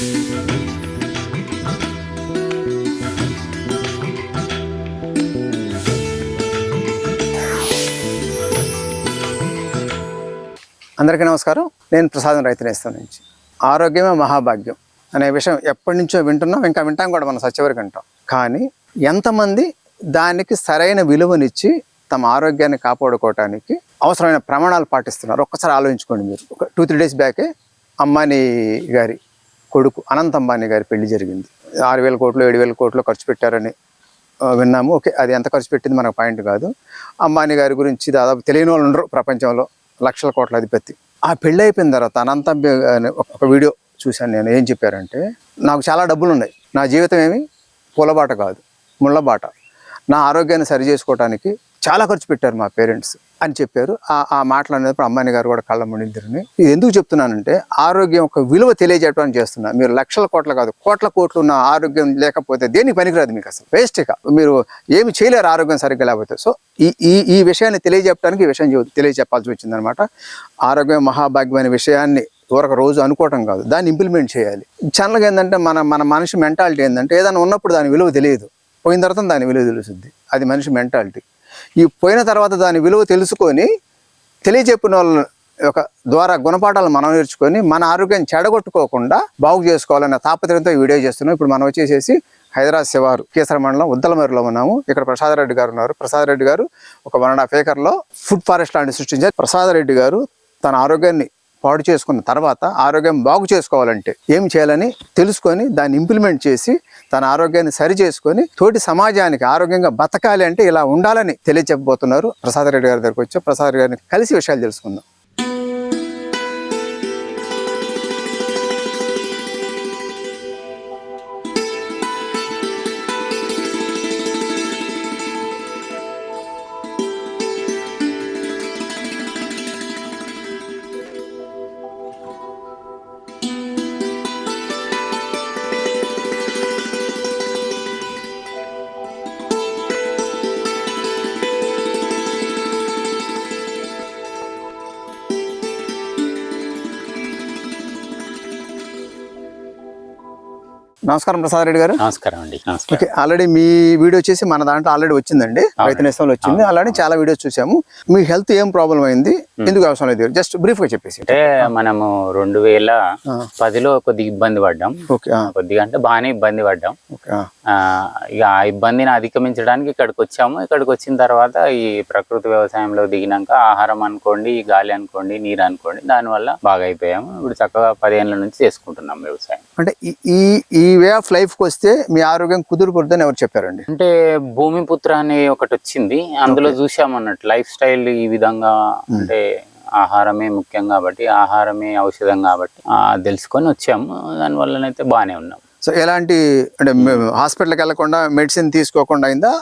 అందరికీ నమస్కారం. నేను ప్రసాదం రైతు నేస్తం నుంచి. ఆరోగ్యమే మహాభాగ్యం అనే విషయం ఎప్పటి నుంచో వింటున్నాం ఇంకా వింటాం కూడా మనం సత్యవరకు వింటాం కానీ ఎంతమంది దానికి సరైన విలువనిచ్చి తమ ఆరోగ్యాన్ని కాపాడుకోవటానికి అవసరమైన ప్రమాణాలు పాటిస్తున్నారు? ఒక్కసారి ఆలోచించుకోండి మీరు. ఒక టూ త్రీ డేస్ బ్యాకే అమ్మాని గారి కొడుకు అనంత్ అంబానీ గారి పెళ్ళి జరిగింది. ఆరు వేల కోట్లు ఏడు వేల కోట్లు ఖర్చు పెట్టారని విన్నాము. ఓకే అది ఎంత ఖర్చు పెట్టింది మనకు పాయింట్ కాదు. అంబానీ గారి గురించి దాదాపు తెలియని వాళ్ళు ఉండరు ప్రపంచంలో లక్షల కోట్ల అధిపతి. ఆ పెళ్ళి అయిపోయిన తర్వాత అనంత ఒక- ఒక వీడియో చూశాను నేను. ఏం చెప్పారంటే నాకు చాలా డబ్బులు ఉన్నాయి నా జీవితం ఏమి? పూలబాట కాదు ముళ్ళబాట నా ఆరోగ్యాన్ని సరి చేసుకోవటానికి చాలా ఖర్చు పెట్టారు మా పేరెంట్స్ అని చెప్పారు. ఆ ఆ మాటలు అనేటప్పుడు అమ్మాయిని గారు కూడా కళ్ళ మునిద్దరిని ఇది ఎందుకు చెప్తున్నానంటే ఆరోగ్యం ఒక విలువ తెలియజేయడానికి చేస్తున్నా. మీరు లక్షల కోట్ల కాదు కోట్ల కోట్లు ఉన్న ఆరోగ్యం లేకపోతే దేనికి పనికిరాదు మీకు అసలు. వేస్ట్గా మీరు ఏమి చేయలేరు ఆరోగ్యం సరిగ్గా లేకపోతే. సో ఈ ఈ ఈ విషయాన్ని తెలియజెప్పడానికి ఈ విషయం తెలియజెప్పాల్సి వచ్చిందనమాట ఆరోగ్యం మహాభాగ్యమైన విషయాన్ని ఊరక రోజు అనుకోవటం కాదు దాన్ని ఇంప్లిమెంట్ చేయాలి. జనరల్గా ఏంటంటే మన మన మనిషి మెంటాలిటీ ఏంటంటే ఏదైనా ఉన్నప్పుడు దాని విలువ తెలియదు. పోయిన తర్వాత దాని విలువ తెలుస్తుంది. అది మనిషి మెంటాలిటీ ఈ పోయిన తర్వాత దాని విలువ తెలుసుకొని తెలియజెప్పిన వాళ్ళ యొక్క ద్వారా గుణపాఠాలు మనం నేర్చుకొని మన ఆరోగ్యం చెడగొట్టుకోకుండా బాగు చేసుకోవాలన్న తాపత్రయంతో వీడియో చేస్తున్నాం. ఇప్పుడు మనం వచ్చేసేసి హైదరాబాద్ శివారు కేసర మండలం ఉద్దలమరిలో ఉన్నాము. ఇక్కడ ప్రసాద్ రెడ్డి గారు ఉన్నారు. ప్రసాద్ రెడ్డి గారు ఒక వన్ అండ్ హాఫ్ ఏకర్లో ఫుడ్ ఫారెస్ట్ లాంటి సృష్టించారు. ప్రసాద్ రెడ్డి గారు తన ఆరోగ్యాన్ని పాడు చేసుకున్న తర్వాత ఆరోగ్యం బాగు చేసుకోవాలంటే ఏం చేయాలని తెలుసుకొని దాన్ని ఇంప్లిమెంట్ చేసి తన ఆరోగ్యాన్ని సరి చేసుకొని తోటి సమాజానికి ఆరోగ్యంగా బతకాలి అంటే ఇలా ఉండాలని తెలియచెప్పబోతున్నారు. ప్రసాద్ రెడ్డి గారి దగ్గరకు వచ్చి ప్రసాద్ గారిని కలిసి విషయాలు తెలుసుకుందాం. నమస్కారం ప్రసాద్ రెడ్డి గారు. నమస్కారం అండి ఓకే ఆల్రెడీ మీ వీడియో వచ్చేసి మన దాంట్లో ఆల్రెడీ వచ్చిందండి. రైతు నేస్తంలో వచ్చింది. అలానే చాలా వీడియోస్ చూసాము. మీ హెల్త్ ఏం ప్రాబ్లం అయింది? ఎందుకు అవసరం లేదు? జస్ట్ బ్రీఫ్గా చెప్పేసి. అంటే మనము రెండు వేల పదిలో కొద్దిగా ఇబ్బంది పడ్డాం. కొద్దిగా అంటే బాగానే ఇబ్బంది పడ్డాం. ఇక ఆ ఇబ్బందిని అధిగమించడానికి ఇక్కడికి వచ్చాము. ఇక్కడికి వచ్చిన తర్వాత ఈ ప్రకృతి వ్యవసాయంలో దిగినాక ఆహారం అనుకోండి గాలి అనుకోండి నీరు అనుకోండి దానివల్ల బాగా అయిపోయాము. ఇప్పుడు చక్కగా పదిహేనుల నుంచి చేసుకుంటున్నాం వ్యవసాయం. అంటే ఈ- ఈ వే ఆఫ్ లైఫ్కి వస్తే మీ ఆరోగ్యం కుదురుకుద్దని ఎవరు చెప్పారండి అంటే భూమిపుత్ర అనే ఒకటి వచ్చింది. అందులో చూసామన్నట్టు లైఫ్ స్టైల్ ఈ విధంగా అంటే ఆహారమే ముఖ్యం కాబట్టి ఆహారమే ఔషధం కాబట్టి ఆ, తెలుసుకొని వచ్చాము. దానివల్లనైతే బాగానే ఉన్నాం. సో ఎలాంటి అంటే హాస్పిటల్కి వెళ్ళకుండా మెడిసిన్ తీసుకోకుండా అయిందా?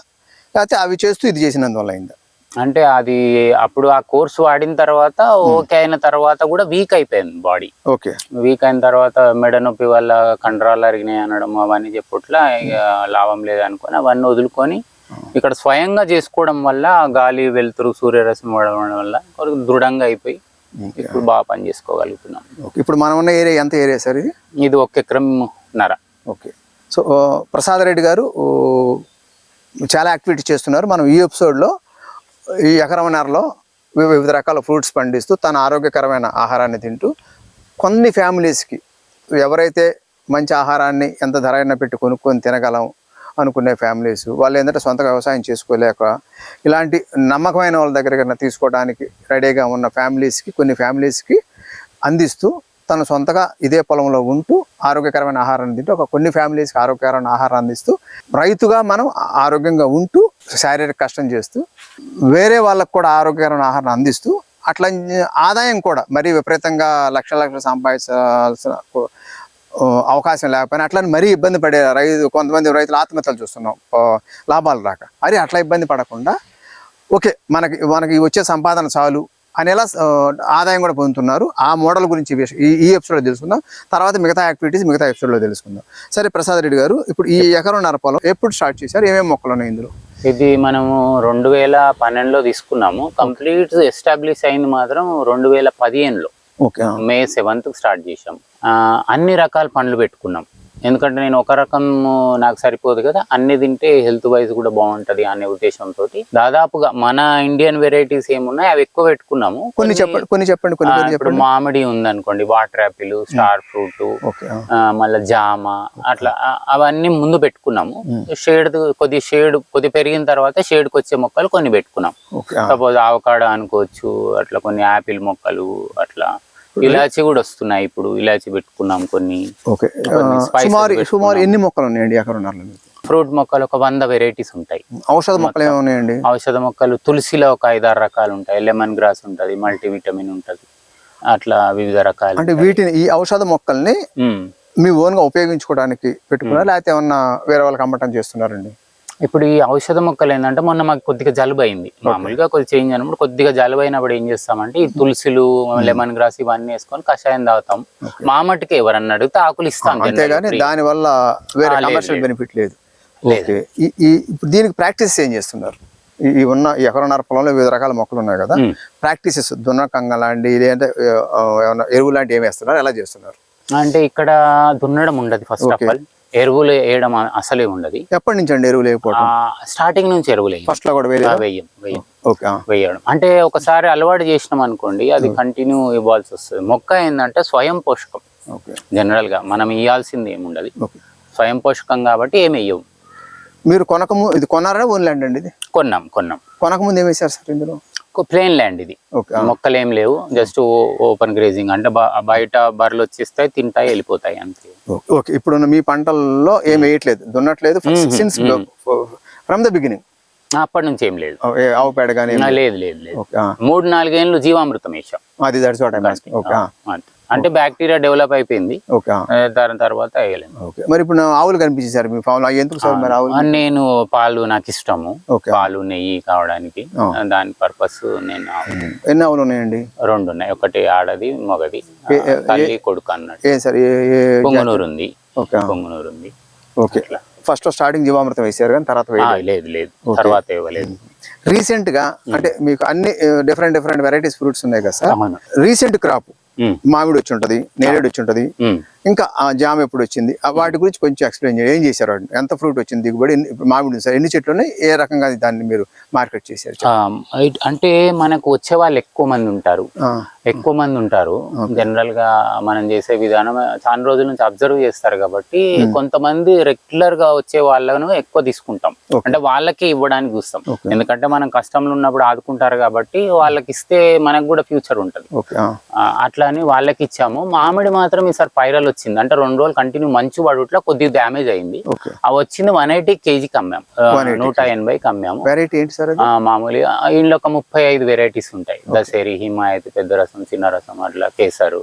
లేకపోతే అవి చేస్తూ ఇది చేసినందువల్ల అయిందా? అంటే అది అప్పుడు ఆ కోర్స్ వాడిన తర్వాత ఓకే అయిన తర్వాత కూడా వీక్ అయిపోయింది బాడీ. ఓకే. వీక్ అయిన తర్వాత మెడ నొప్పి వల్ల కండరాలు అరిగినాయి అనడం అవన్నీ చెప్పుట్లా ఇక లాభం లేదనుకొని అవన్నీ వదులుకొని ఇక్కడ స్వయంగా చేసుకోవడం వల్ల గాలి వెలుతురు సూర్యరశ్మి పడడం వల్ల దృఢంగా అయిపోయి ఇప్పుడు బాగా పని చేసుకోగలుగుతున్నాం. ఓకే. ఇప్పుడు మనం ఉన్న ఏరియా ఎంత ఏరియా సార్ ఇది? ఇది ఒక ఎకరం నర. సో ప్రసాద్ రెడ్డి గారు చాలా యాక్టివిటీ చేస్తున్నారు. మనం ఈ ఎపిసోడ్లో ఈ ఎకరమన్నరలో వివిధ రకాల ఫ్రూట్స్ పండిస్తూ తన ఆరోగ్యకరమైన ఆహారాన్ని తింటూ కొన్ని ఫ్యామిలీస్కి ఎవరైతే మంచి ఆహారాన్ని ఎంత ధర అయినా పెట్టి కొనుక్కొని తినగలం అనుకునే ఫ్యామిలీస్ వాళ్ళు ఏంటంటే సొంతగా వ్యవసాయం చేసుకోలేక ఇలాంటి నమ్మకమైన వాళ్ళ దగ్గర కన్నా తీసుకోవడానికి రెడీగా ఉన్న ఫ్యామిలీస్కి కొన్ని ఫ్యామిలీస్కి అందిస్తూ తన సొంతగా ఇదే పొలంలో ఉంటూ ఆరోగ్యకరమైన ఆహారాన్ని తింటూ ఒక కొన్ని ఫ్యామిలీస్కి ఆరోగ్యకరమైన ఆహారం అందిస్తూ రైతుగా మనం ఆరోగ్యంగా ఉంటూ శారీరక కష్టం చేస్తూ వేరే వాళ్ళకు కూడా ఆరోగ్యకరమైన ఆహారాన్ని అందిస్తూ అట్లా ఆదాయం కూడా మరీ విపరీతంగా లక్షల లక్షలు సంపాదించాల్సిన అవకాశం లేకపోయినా అట్లని మరీ ఇబ్బంది పడే రైతు కొంతమంది రైతులు ఆత్మహత్యలు చూస్తున్నాం లాభాలు రాక. మరి అట్లా ఇబ్బంది పడకుండా ఓకే మనకి మనకి వచ్చే సంపాదన చాలు అనేలా ఆదాయం కూడా పొందుతున్నారు ఆ మోడల్ గురించి ఈ ఎపిసోడ్లో తెలుసుకుందాం. తర్వాత మిగతా యాక్టివిటీస్ మిగతా ఎపిసోడ్లో తెలుసుకుందాం. సరే ప్రసాద్ రెడ్డి గారు ఇప్పుడు ఈ ఎకరంన్నర పొలం ఎప్పుడు స్టార్ట్ చేశారు? ఏమేమి మొక్కలు ఉన్నాయి ఇందులో? ఇది మనము రెండు వేల పన్నెండులో తీసుకున్నాము. కంప్లీట్ ఎస్టాబ్లిష్ అయింది మాత్రం రెండు వేల పదిహేనులో. మే సెవెంత్ స్టార్ట్ చేసాం అన్ని రకాల పండ్లు పెట్టుకున్నాం. ఎందుకంటే నేను ఒక రకం నాకు సరిపోదు కదా అన్ని తింటే హెల్త్ వైజ్ కూడా బాగుంటది అనే ఉద్దేశంతో దాదాపుగా మన ఇండియన్ వెరైటీస్ ఏమున్నాయి అవి ఎక్కువ పెట్టుకున్నాము. కొన్ని చెప్పండి కొన్ని చెప్పండి ఇప్పుడు మామిడి ఉందనుకోండి వాటర్ యాపిల్ స్టార్ ఫ్రూట్. మళ్ళీ జామ అట్లా అవన్నీ ముందు పెట్టుకున్నాము. షేడ్ కొద్ది షేడ్ కొద్ది పెరిగిన తర్వాత షేడ్కి వచ్చే మొక్కలు కొన్ని పెట్టుకున్నాం. సపోజ్ ఆవకాడ అనుకోవచ్చు అట్లా కొన్ని యాపిల్ మొక్కలు అట్లా. ఇలాచి కూడా వస్తున్నాయి ఇప్పుడు ఇలాచి పెట్టుకున్నాం కొన్ని. ఓకే. సుమారు. సుమారు ఎన్ని మొక్కలు ఉన్నాయండి ఫ్రూట్ మొక్కలు ఒక వంద వెరైటీస్ ఉంటాయి. ఔషధ మొక్కలు ఏమి ఉన్నాయండి? ఔషధ మొక్కలు తులసిలో ఒక ఐదారు రకాలు ఉంటాయి. లెమన్ గ్రాస్ ఉంటుంది మల్టీవిటమిన్ ఉంటుంది. అట్లా వివిధ రకాలు అంటే వీటిని ఈ ఔషధ మొక్కల్ని. మీ ఓన్గా ఉపయోగించుకోవడానికి పెట్టుకున్నారా? లేకపోతే ఏమన్నా వేరే వాళ్ళకి అమ్మటం చేస్తున్నారండి? ఇప్పుడు ఈ ఔషధ మొక్కలు ఏంటంటే మొన్న మాకు కొద్దిగా జలుబు అయింది. మామూలుగా కొద్దిగా చేంజ్ అయినప్పుడు కొద్దిగా జలుబు అయినప్పుడు ఏం చేస్తామంటే ఈ తులసిలు లెమన్ గ్రాస్ ఇవన్నీ వేసుకొని కషాయం తాగుతాం. మా మట్టుకి ఎవరన్నా అడిగితే ఆకులు ఇస్తాం అంతేగాని. దాని వల్ల వేరే కమర్షియల్. బెనిఫిట్ లేదు. దీనికి ప్రాక్టీస్ ఏం చేస్తున్నారు? ఈ ఉన్న ఎకరన్నర పొలంలో వివిధ రకాల మొక్కలు ఉన్నాయి కదా. ప్రాక్టీసెస్ దున్నకంగ లాంటి లేదంటే ఎరువు లాంటి ఏమి వేస్తున్నారు? ఎలా చేస్తున్నారు? అంటే ఇక్కడ దున్నడం ఉండదు ఫస్ట్ ఆఫ్ ఆల్ ఎరువులు వేయడం అసలే ఉండదు. ఎప్పటి నుంచి అండి ఎరువులు స్టార్టింగ్ నుంచి ఎరువులు ఫస్ట్లో కూడా వేయం వేయం. వేయడం. అంటే ఒకసారి అలవాటు చేసినాం అనుకోండి అది కంటిన్యూ ఇవ్వాల్సి వస్తుంది. మొక్క ఏంటంటే స్వయం పోషకం. ఓకే. జనరల్గా మనం ఇవ్వాల్సింది ఏముండదు. స్వయం పోషకం కాబట్టి ఏమి వేయవు మీరు కొనకము ఇది కొన్నారా ఓన్ ల్యాండ్ అండి ఇది? కొన్నాం కొన్నాం. కొనకముందు ఏమి వేశారు సార్ ఇందులో? ప్లేన్ ల్యాండ్ ఇది. మొక్కలు ఏం లేవు జస్ట్ ఓపెన్ గ్రేజింగ్ అంటే బయట బర్రెలు వచ్చేస్తాయి తింటాయి వెళ్ళిపోతాయి అంతే. ఓకే. ఇప్పుడు మీ పంటల్లో ఏమి వేయట్లేదు దున్నట్లేదు సిన్స్ ఫ్రమ్ ద బిగినింగ్ అప్పటి నుంచి ఏం లేదు. ఆవు పేడ కానీ లేదు? లేదు లేదు మూడు నాలుగేళ్ళు జీవామృతం వేసాం. అది. అంటే బ్యాక్టీరియా డెవలప్ అయిపోయింది. దాని తర్వాత ఓకే. మరి ఇప్పుడు ఆవులు కనిపించేసారు మీ ఫామ్ ఎందుకు సార్ మరి ఆవులు? ఆ, నేను పాలు నాకు ఇష్టము. పాలు నెయ్యి కావడానికి. దాని పర్పస్ నేను ఎన్ని ఆవులు ఉన్నాయండి? రెండు ఉన్నాయి. ఒకటి ఆడది మగది. తల్లి కొడుకు అన్నట్టు పొంగునూరు ఉంది పొంగునూరు ఉంది ఓకే ఫస్ట్ స్టార్టింగ్ జీవామృతం వేసారు కానీ తర్వాత లేదు లేదు. తర్వాత ఇవ్వలేదు. రీసెంట్గా అంటే మీకు అన్ని డిఫరెంట్ డిఫరెంట్ వెరైటీస్ ఫ్రూట్స్ ఉన్నాయి కదా సార్? రీసెంట్ క్రాప్ మామిడి వచ్చి ఉంటది నేరేడు వచ్చి ఉంటది. ఇంకా ఆ జామ ఎప్పుడు వచ్చింది? వాటి గురించి కొంచెం ఎక్స్ప్లెయిన్ చేయండి. ఏం చేశారు? వాటిని? ఎంత ఫ్రూట్ వచ్చింది? దిగుబడి మామిడి సార్. ఎన్ని చెట్లు ఉన్నాయి? ఏ రకంగా దాన్ని మీరు మార్కెట్ చేశారు అంటే మనకు వచ్చే వాళ్ళు ఎక్కువ మంది ఉంటారు. ఎక్కువ మంది ఉంటారు. జనరల్గా మనం చేసే విధానం చాలా రోజుల నుంచి అబ్జర్వ్ చేస్తారు కాబట్టి కొంతమంది రెగ్యులర్గా వచ్చే వాళ్ళను ఎక్కువ తీసుకుంటాం. అంటే వాళ్ళకే ఇవ్వడానికి చూస్తాం. ఎందుకంటే మనం కష్టంలో ఉన్నప్పుడు ఆదుకుంటారు కాబట్టి వాళ్ళకి ఇస్తే మనకు కూడా ఫ్యూచర్ ఉంటది. అట్లా అని వాళ్ళకి ఇచ్చాము. మామిడి మాత్రం ఈసారి పైరల్ వచ్చింది. అంటే రెండు రోజులు కంటిన్యూ మంచు పడుట్లా కొద్దిగా డ్యామేజ్ అయింది. ఆ వచ్చింది వన్ ఎయిటీ ఆ, 180 నూట ఎనభైకి అమ్మాము వెరైటీ ఏంటి సార్ మామూలుగా ఇంట్లో ఒక ముప్పై ఐదు వెరైటీస్ ఉంటాయి. దసేరి హిమాయత్ పెద్ద రసం చిన్న రసం అట్లా కేసరు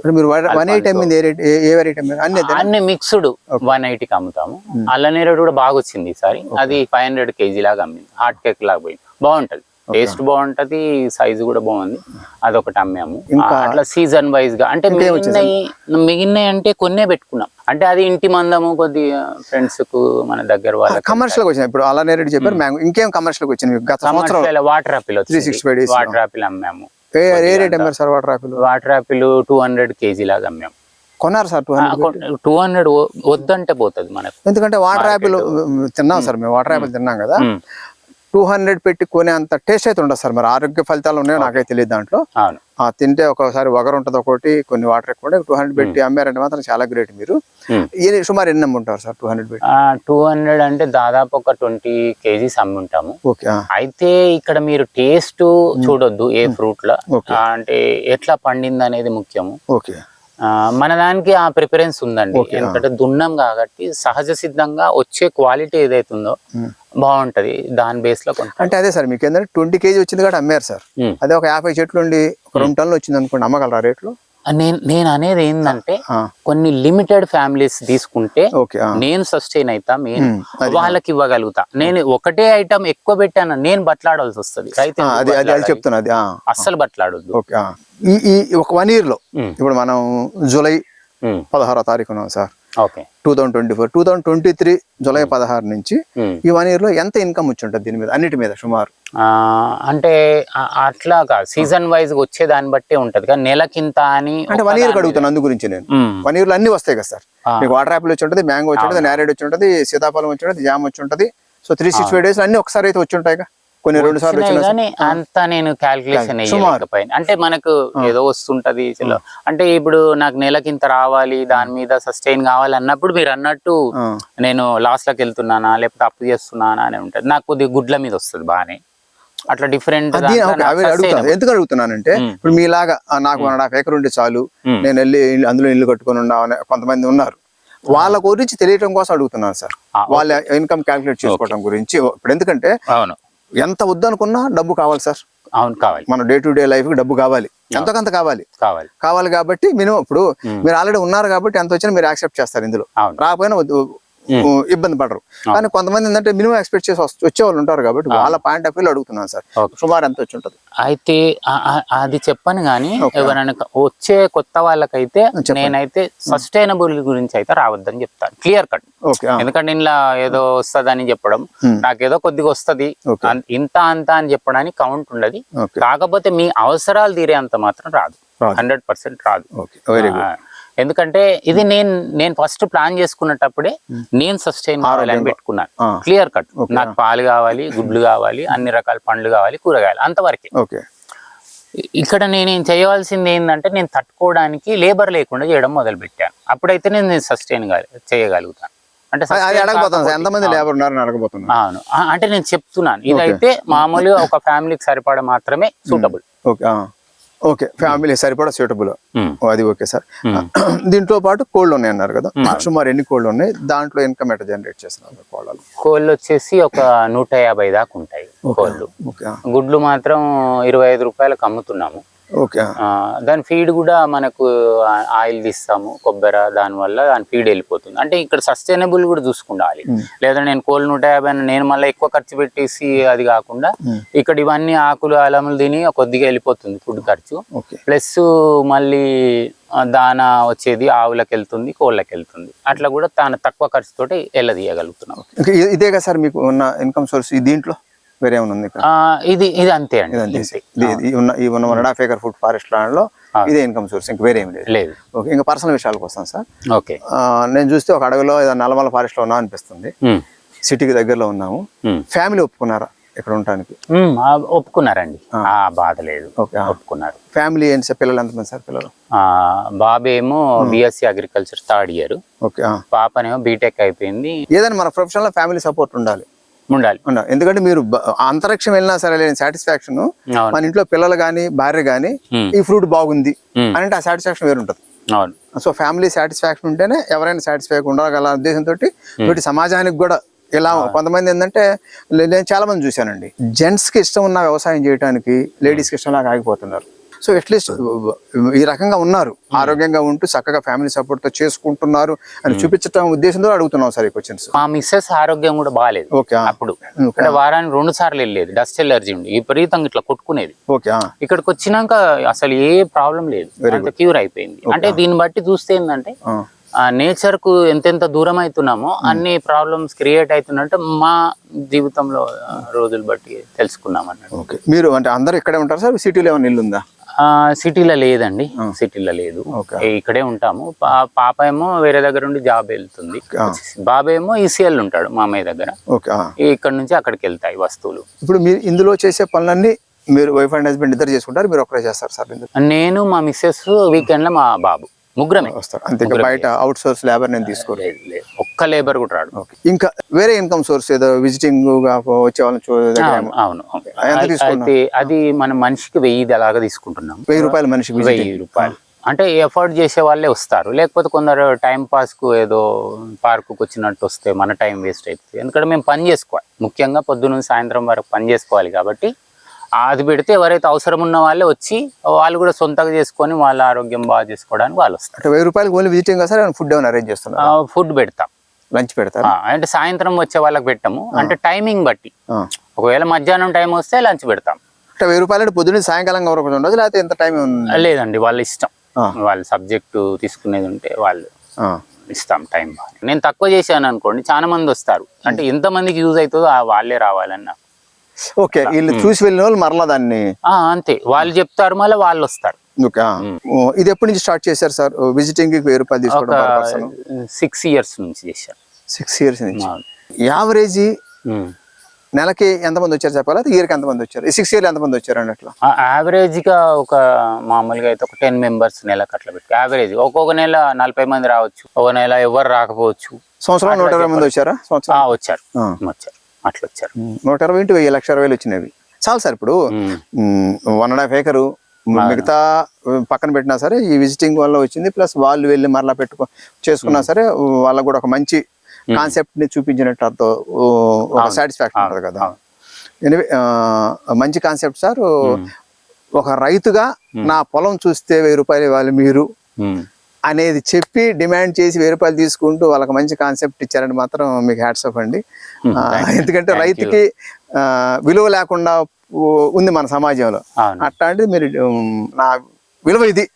రేట్ అన్ని మిక్స్డ్ వన్ ఎయిటీకి అమ్ముతాము అల్లనేరేడు కూడా బాగా వచ్చింది ఈసారి. అది ఫైవ్ హండ్రెడ్ కేజీ లాగా అమ్మింది. హాట్ కేక్ లాగా పోయింది. బాగుంటది. టేస్ట్ బాగుంటది సైజు కూడా బాగుంది. అదొకటి అమ్మాము. అట్లా సీజన్ వైజ్గా అంటే మిగిలినవి మిగిలినవి అంటే కొన్నే పెట్టుకున్నాం. అంటే అది ఇంటి మందము కొద్ది ఫ్రెండ్స్కు మన దగ్గర వాళ్ళకి కమర్షియల్ వచ్చింది ఇప్పుడు అలా నేరేడు చెప్పారు మ్యాంగో ఇంకేం కమర్షియల్ వచ్చింది గత సంవత్సరం వాటర్ ఆపిల్ వచ్చింది. 365 days. వాటర్ ఆపిల్ అమ్మాము. ఏ ఏ రేట్ అమ్మారు sir water apple water apple two hundred KG లాగా అమ్మాము. కొన్నారు sir two hundred two hundred వద్దంటే పోతుంది మనకు. ఎందుకంటే వాటర్ యాపిల్ తిన్నాం సార్ మేము. వాటర్ యాపిల్ తిన్నాం కదా. టూ హండ్రెడ్ పెట్టి కొనే అంత టేస్ట్ అయితే ఉండదు సార్ మరి. ఆరోగ్య ఫలితాలు ఉన్నాయో నాకైతే తెలియదు దాంట్లో. తింటే ఒకసారి వగరు ఉంటుంది ఒకటి కొన్ని వాటర్ ఎక్కువ టూ హండ్రెడ్ పెట్టి అమ్మారంటే మాత్రం చాలా గ్రేట్ మీరు. సుమారు ఎన్ని అమ్ముంటారు సార్ టూ హండ్రెడ్ పెట్టి? టూ హండ్రెడ్ అంటే దాదాపు ఒక ట్వంటీ కేజీస్ అమ్ముంటాము. అయితే ఇక్కడ మీరు టేస్ట్ చూడొద్దు ఏ ఫ్రూట్లో అంటే ఎట్లా పండింది అనేది ముఖ్యము. ఓకే. మన దానికి ఆ ప్రిఫరెన్స్ ఉందండి. ఎందుకంటే దున్నం కాబట్టి సహజ సిద్ధంగా వచ్చే క్వాలిటీ ఏదైతుందో. బాగుంటది. దాని బేస్లో అంటే అదే సార్ మీకు ఏంటంటే ట్వంటీ కేజీ వచ్చింది కాబట్టి అమ్మారు సార్. అదే ఒక యాభై చెట్లు ఉండి ఒక రెండు టన్నులు వచ్చింది అనుకోండి అమ్మగలరా రేట్లు? నేను నేను అనేది ఏంటంటే కొన్ని లిమిటెడ్ ఫ్యామిలీస్ తీసుకుంటే నేను సస్టైన్ అవుతా నేను వాళ్ళకి ఇవ్వగలుగుతా. నేను ఒకటే ఐటమ్ ఎక్కువ పెట్టాను నేను బట్లాడాల్సి వస్తుంది. రైతు? చెప్తున్నా అస్సలు బట్లాడొద్దు. ఆ. ఈ ఒక వన్ ఇయర్లో ఇప్పుడు మనం జూలై పదహారో తారీఖు ఉన్నాం sir two thousand twenty four two thousand twenty three July పదహారు నుంచి. ఈ వన్ ఇయర్లో ఎంత ఇన్కమ్ వచ్చి ఉంటుంది దీని మీద అన్నిటి మీద సుమారు? అంటే ఆ- అట్లా కాదు. సీజన్ వైజ్ వచ్చే దాన్ని బట్టే ఉంటది. కానీ నెలకింత అని అంటే వన్ ఇయర్ అడుగుతాను అందు గురించి నేను. వన్ ఇయర్లో అన్ని వస్తాయి కదా సార్. మీకు వాటర్ యాపిల్ వచ్చి ఉంటుంది మ్యాంగో వచ్చి ఉంటుంది నేరేడ్ వచ్చి ఉంటుంది సీతాఫలం వచ్చి ఉంటుంది జామ్ వచ్చి ఉంటుంది. So three six five days అన్ని ఒకసారి అయితే వచ్చి ఉంటాయి కొన్ని రెండు సార్లు కానీ అంత నేను క్యాల్కులేషన్ అంటే మనకు ఏదో వస్తుంటది అంటే ఇప్పుడు నాకు నెలకింత రావాలి దాని మీద సస్టైన్ కావాలి అన్నప్పుడు మీరు అన్నట్టు నేను లాస్లోకి వెళ్తున్నానా లేకపోతే అప్పు చేస్తున్నానా అని ఉంటది. నాకు కొద్దిగా గుడ్ల మీద వస్తుంది బాగానే. అట్లా డిఫరెంట్ ఎందుకు అడుగుతున్నానంటే ఇప్పుడు మీలాగా నాకు వన్ అండ్ హాఫ్ ఏకర్ ఉంటే చాలు. నేను వెళ్ళి అందులో ఇల్లు కట్టుకొని ఉండాలని కొంతమంది ఉన్నారు. వాళ్ళ గురించి తెలియటం కోసం అడుగుతున్నాను సార్. వాళ్ళ ఇన్కమ్ క్యాలిక్యులేట్ చేసుకోవడం గురించి. ఇప్పుడు ఎందుకంటే అవును. ఎంత వద్దనుకున్నా డబ్బు కావాలి సార్. అవును కావాలి. మన డే టు డే లైఫ్కి డబ్బు కావాలి. ఎంతో కొంత కావాలి? కావాలి. కావాలి కాబట్టి మినిమం ఇప్పుడు మీరు ఆల్రెడీ ఉన్నారు కాబట్టి ఎంత వచ్చినా మీరు యాక్సెప్ట్ చేస్తారు ఇందులో. రాకపోయినా ఇబ్బంది పడరు. కానీ కొంతమంది ఏంటంటే మినిమం ఎక్స్పెక్ట్ చేసి వస్తు- వచ్చే వాళ్ళు ఉంటారు కాబట్టి వాళ్ళ పాయింట్ ఆఫ్ వ్యూ అడుగుతున్నాను సార్. సుమారు ఎంత వచ్చి ఉంటుంది? అయితే అది చెప్పను కానీ ఎవరైనా వచ్చే కొత్త వాళ్ళకైతే నేనైతే సస్టైనబుల్ గురించి అయితే రావద్దని చెప్తాను. Clear cut. ఎందుకంటే ఇలా ఏదో వస్తదని చెప్పడం. నాకేదో కొద్దిగా వస్తది. ఇంత అంత అని చెప్పడానికి కౌంట్ ఉండదు. కాకపోతే మీ అవసరాలు తీరే అంత మాత్రం రాదు. హండ్రెడ్ పర్సెంట్ రాదు. Very good. ఎందుకంటే ఇది నేను నేను ఫస్ట్ ప్లాన్ చేసుకున్నప్పుడే నేను సస్టైన్ కావాలని పెట్టుకున్నాను. క్లియర్ కట్ నాకు పాలు కావాలి గుడ్లు కావాలి అన్ని రకాల పండ్లు కావాలి కూరగాయలు అంతవరకే. ఇక్కడ నేనేం చేయవలసింది ఏంటంటే నేను తట్టుకోవడానికి లేబర్ లేకుండా చేయడం మొదలు పెట్టాను అప్పుడైతే నేను సస్టైన్ చేయగలుగుతాను. అంటే ఎంతమంది లేబర్ ఉన్నారని అడగబోతున్నాను. అవును. అంటే నేను చెప్తున్నాను. ఇదైతే మామూలుగా ఒక ఫ్యామిలీకి సరిపడ మాత్రమే సూటబుల్ ఓకే ఫ్యామిలీ సరిపడా సూటబుల్ అది ఓకే సార్. దీంతో పాటు కోళ్ళు ఉన్నాయి అన్నారు కదా సుమారు ఎన్ని కోళ్ళు ఉన్నాయి? దాంట్లో ఇన్కమ్ ఎట్లా జనరేట్ చేస్తున్నారు కోళ్ళలో? కోళ్ళు వచ్చేసి ఒక నూట యాభై దాకా ఉంటాయి కోళ్ళు. గుడ్లు మాత్రం ఇరవై ఐదు రూపాయలకు అమ్ముతున్నాము. దాని ఫీడ్ కూడా మనకు ఆయిల్ తీస్తాము కొబ్బరి దానివల్ల దాని ఫీడ్ వెళ్ళిపోతుంది. అంటే ఇక్కడ సస్టైనబుల్ కూడా చూసుకుండాలి. లేదా నేను కోళ్ళు నూట యాభై నేను మళ్ళీ ఎక్కువ ఖర్చు పెట్టేసి అది కాకుండా ఇక్కడ ఇవన్నీ ఆకులు అలములు తిని కొద్దిగా వెళ్ళిపోతుంది ఫుడ్ ఖర్చు. ప్లస్ మళ్ళీ దాన వచ్చేది ఆవులకు వెళ్తుంది కోళ్ళకి వెళ్తుంది. అట్లా కూడా తాను తక్కువ ఖర్చుతోటి వెళ్ళదీయగలుగుతున్నాం. ఇదే కదా సార్ మీకు ఉన్న ఇన్కమ్ సోర్స్ దీంట్లో? వేరే ఉంది ఇది ఇది అంతే అండి. ఈ one and half acre food forest ల్యాండ్లో ఇదే ఇన్కమ్ సోర్స్ ఇంకా వేరే ఏమి లేదు. లేదు. ఓకే ఇంకా పర్సనల్ విషయాలకు వస్తాను సార్. ఓకే. నేను చూస్తే ఒక అడవిలో ఏదో నల్లమల ఫారెస్ట్లో ఉన్నా అనిపిస్తుంది. సిటీకి దగ్గరలో ఉన్నాము. ఫ్యామిలీ ఒప్పుకున్నారా ఇక్కడ ఉండటానికి? ఒప్పుకున్నారండి. ఆ. బాధ లేదు. ఒప్పుకున్నారు. ఫ్యామిలీ ఏంటి సార్? పిల్లలు ఎంతమంది సార్ పిల్లలు? బాబేమో బిఎస్సి అగ్రికల్చర్ థర్డ్ ఇయర్. పాపనేమో బీటెక్ అయిపోయింది. ఏదైనా మన ప్రొఫెషన్లో ఫ్యామిలీ సపోర్ట్ ఉండాలి. ఉండాలి. ఉండాలి. ఎందుకంటే మీరు అంతరిక్షం వెళ్ళినా సరే లేని సాటిస్ఫాక్షన్ మన ఇంట్లో పిల్లలు కానీ భార్య కానీ ఈ ఫ్రూట్ బాగుంది అని అంటే ఆ సాటిస్ఫాక్షన్ వేరు ఉంటుంది అవును. సో ఫ్యామిలీ సాటిస్ఫాక్షన్ ఉంటేనే ఎవరైనా సాటిస్ఫై ఉండగల ఉద్దేశంతో వీటి సమాజానికి కూడా ఇలా కొంతమంది ఏంటంటే నేను చాలా మంది చూశానండి. జెంట్స్కి ఇష్టం ఉన్న వ్యవసాయం చేయడానికి లేడీస్కి ఇష్టం లాగా ఆగిపోతున్నారు. సో అట్లీస్ట్ ఈ రకంగా ఉన్నారు. ఆరోగ్యంగా ఉంటూ చక్కగా ఫ్యామిలీ సపోర్ట్తో చేసుకుంటున్నారు అని చూపించడం ఉద్దేశంతో అడుగుతున్నాం సార్ ఈ క్వశ్చన్స్ మా మిస్సెస్ ఆరోగ్యం కూడా బాగాలేదు. ఓకే అప్పుడు. అంటే వారానికి రెండు సార్లు వెళ్ళేది. డస్ట్ ఎలర్జీ ఉంది విపరీతంగా ఇట్లా కొట్టుకునేది. ఓకే ఇక్కడికి వచ్చినాక అసలు ఏ ప్రాబ్లం లేదు. క్యూర్ అయిపోయింది. అంటే దీన్ని బట్టి చూస్తే ఏంటంటే ఆ. నేచర్కు ఎంతెంత దూరం అవుతున్నామో అన్ని ప్రాబ్లమ్స్ క్రియేట్ అవుతున్నట్టు మా జీవితంలో రోజులు బట్టి తెలుసుకున్నాం అన్నట్టు. ఓకే. మీరు అంటే అందరు ఇక్కడే ఉంటారు సార్? సిటీలో ఏమైనా ఇల్లు ఉందా ఆ, సిటీలో లేదండి. సిటీలో లేదు. ఇక్కడే ఉంటాము. పాప ఏమో వేరే దగ్గర నుండి జాబ్ వెళ్తుంది. బాబు ఏమో ఈసీఎల్ ఉంటాడు మామయ్య దగ్గర. ఇక్కడ నుంచి అక్కడికి వెళ్తాయి వస్తువులు. ఇప్పుడు మీరు ఇందులో చేసే పనులన్నీ మీరు వైఫ్ అండ్ హస్బెండ్ ఇద్దరు చేసుకుంటారు మీరు ఒక్కరే చేస్తారు సార్ నేను మా మిస్సెస్ వీకెండ్లో మా బాబు. ముగ్గురమే. వస్తారు. అంతే ఇంకా బయట అవుట్ సోర్స్ లేబర్ నేను తీసుకోరు లేదు, లేదు. ఒక్క లేబర్ కూడా రాడు. ఇంకా వేరే ఇన్కమ్ సోర్స్ ఏదో విజిటింగ్ వచ్చే వాళ్ళని అవును? అయితే అది మన మనిషికి వెయ్యి అలాగా తీసుకుంటున్నాం? వెయ్యి రూపాయలు మనిషికి. వెయ్యి రూపాయలు. అంటే ఎఫర్ట్ చేసే వాళ్ళే వస్తారు. లేకపోతే కొందరు టైం పాస్కు ఏదో పార్కు వచ్చినట్టు వస్తే మన టైం వేస్ట్ అవుతుంది ఎందుకంటే మేము పని చేసుకోవాలి. ముఖ్యంగా పొద్దున్న సాయంత్రం వరకు పని చేసుకోవాలి కాబట్టి అది పెడితే ఎవరైతే అవసరం ఉన్న వాళ్ళే వచ్చి వాళ్ళు కూడా సొంతంగా చేసుకొని వాళ్ళ ఆరోగ్యం బాగా చేసుకోవడానికి వాళ్ళు వస్తారు. అంటే వెయ్యి రూపాయలు ఓన్లీ విజిటింగ్ సార్ ఫుడ్ ఏమైనా అరేంజ్ చేస్తున్నారు? ఫుడ్ పెడతాం. లంచ్ పెడతారు? ఆ, అంటే సాయంత్రం వచ్చే వాళ్ళకి పెట్టాము. అంటే టైమింగ్ బట్టి. ఒకవేళ మధ్యాహ్నం టైం వస్తే లంచ్ పెడతాం. అంటే వెయ్యి రూపాయలు పొద్దున్న సాయంకాలం వరకు ఉండదు లేకపోతే ఎంత టైం లేదండి వాళ్ళ ఇష్టం. వాళ్ళ సబ్జెక్టు తీసుకునేది ఉంటే వాళ్ళు. ఇస్తాం టైం నేను తక్కువ చేశాను అనుకోండి చాలా మంది వస్తారు. అంటే ఎంత మందికి యూజ్ అవుతుందో ఆ వాళ్ళే రావాలన్న ఓకే వీళ్ళు చూసి వెళ్ళిన వాళ్ళు మరలా దాన్ని ఆ, అంతే. వాళ్ళు చెప్తారు మళ్ళీ వాళ్ళు వస్తారు. ఇది ఎప్పటి నుంచి స్టార్ట్ చేశారు సార్? విజిటింగ్కి వెయ్యి రూపాయలు తీసుకోవడం సిక్స్ ఇయర్స్ నుంచి చేశాను సిక్స్ ఇయర్స్ నుంచి. యావరేజ్. నెలకి ఎంతమంది వచ్చారు చెప్పాలా? ఇయర్కి ఎంతమంది వచ్చారు? ఈ సిక్స్ ఇయర్ ఎంతమంది వచ్చారు అన్నట్లు? ఆ, average గా ఒక మామూలుగా అయితే ఒక టెన్ మెంబర్స్ నెలకు అట్లా పెట్టి యావరేజ్ ఒక్కొక్క నెల నలభై మంది రావచ్చు. ఒక నెల ఎవరు రాకపోవచ్చు. సంవత్సరం నూట ఇరవై మంది వచ్చారా? వచ్చారు. వచ్చారు. అట్లా వచ్చారు నూట ఇరవై ఇంటూ వెయ్యి లక్ష అరవై వచ్చినవి. చాలు సార్ ఇప్పుడు. వన్ అండ్ హాఫ్ ఏకరు మిగతా పక్కన పెట్టినా సరే ఈ విజిటింగ్ వల్ల వచ్చింది ప్లస్ వాళ్ళు వెళ్ళి మరలా పెట్టుకో చేసుకున్నా సరే వాళ్ళకు కూడా ఒక మంచి కాన్సెప్ట్ని చూపించినట్టు అర్థం సాటిస్ఫాక్షన్ ఉంటుంది కదా. ఎనివే మంచి కాన్సెప్ట్ సార్. ఒక రైతుగా నా పొలం చూస్తే వెయ్యి రూపాయలు ఇవ్వాలి మీరు. అనేది చెప్పి డిమాండ్ చేసి వెయ్యి రూపాయలు తీసుకుంటూ వాళ్ళకి మంచి కాన్సెప్ట్ ఇచ్చారని మాత్రం మీకు హ్యాట్స్ ఆఫ్ అండి. Hmm. ఎందుకంటే రైతుకి విలువ లేకుండా ఉంది మన సమాజంలో. అట్లాంటిది మీరు నా విలువ ఇది.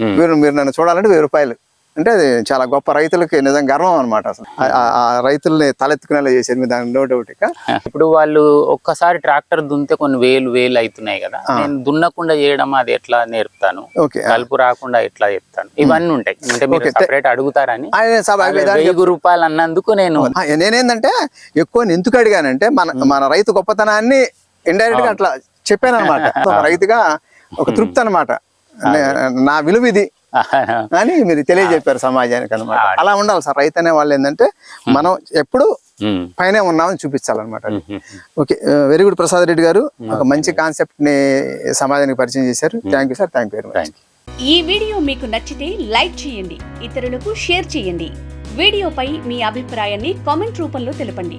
ఉమ్. మీరు మీరు నన్ను చూడాలంటే వెయ్యి రూపాయలు. అంటే అది చాలా గొప్ప రైతులకి నిజంగా గర్వం అనమాట అసలు. ఆ- రైతుల్ని తలెత్తుకునేలా చేశారు మీరు దాని నో డౌట్ ఇక. ఇప్పుడు వాళ్ళు ఒక్కసారి ట్రాక్టర్ దున్నితే కొన్ని వేలు వేలు అవుతున్నాయి కదా. నేను దున్నకుండా చేయడం అది ఎట్లా నేర్పుతాను? కలుపు రాకుండా ఎట్లా చెప్తాను? ఇవన్నీ ఉంటాయి. అంటే మీరు. సపరేట్ అడుగుతారని. వెయ్యి రూపాయలు అన్నందుకు నేను నేనేందంటే ఎక్కువ ఎందుకు అడిగానంటే మన మన రైతు గొప్పతనాన్ని ఇండైరెక్ట్గా అట్లా చెప్పాను అనమాట రైతుగా ఒక తృప్తి అనమాట నా విలువ ఇది అని మీరు తెలియజెప్పారు సమాజానికి అనమాట అలా ఉండాలి సార్ రైతు అనే వాళ్ళు ఏంటంటే మనం ఎప్పుడు. పైనే ఉన్నామని చూపించాలన్నమాట. Okay very good Prasad Reddy గారు ఒక మంచి కాన్సెప్ట్ని సమాజానికి పరిచయం చేశారు. Thank you sir thank you very much thank you ఈ వీడియో మీకు నచ్చితే లైక్ చేయండి ఇతరులకు షేర్ చేయండి. వీడియోపై మీ అభిప్రాయాన్ని కామెంట్ రూపంలో తెలపండి.